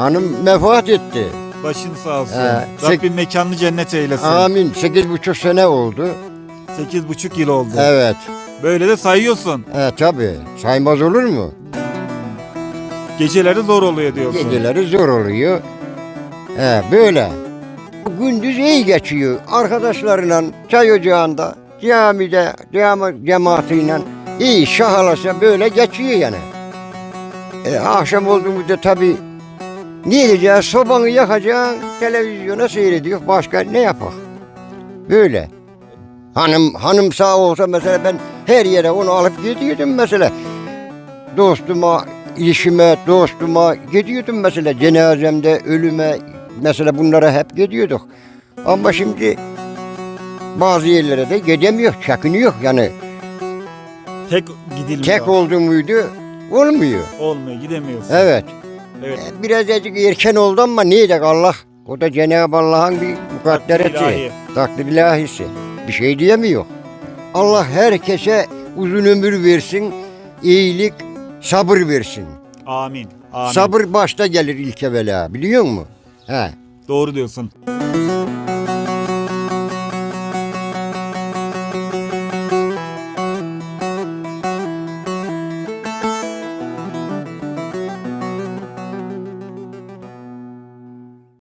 Hanım vefat etti. Başın sağ olsun. He, Rabbim mekanını cennet eylesin. Amin. Sekiz buçuk sene oldu. Sekiz buçuk yıl oldu. Evet. Böyle de sayıyorsun. E tabi. Saymaz olur mu? Geceleri zor oluyor diyorsun. Geceleri zor oluyor. He böyle. Gündüz iyi geçiyor. Arkadaşlarıyla çay ocağında, camide, cami cemaatiyle iyi şahalasa böyle geçiyor yani. E, akşam olduğumuzda tabi ne edeceğiz? Sobanı yakacaksın, televizyona seyrediyor. Başka ne yapak? Böyle. Hanım hanım sağ olsa mesela ben her yere onu alıp gidiyordum mesela. Dostuma, işime, dostuma gidiyordum mesela cenazemde, ölüme mesela bunlara hep gidiyorduk. Ama şimdi bazı yerlere de gidemiyor, çekiniyor yani. Tek gidilmiyor. Tek oldu muydu olmuyor. Olmuyor gidemiyorsun. Evet. Evet. Biraz azıcık erken oldu ama ne diyecek Allah? O da Cenab-ı Allah'ın bir mukaddereti. Takdir ilahisi. Bir şey diyemiyor. Allah herkese uzun ömür versin, iyilik, sabır versin. Amin. Amin. Sabır başta gelir ilk evvela biliyor musun? He. Doğru diyorsun.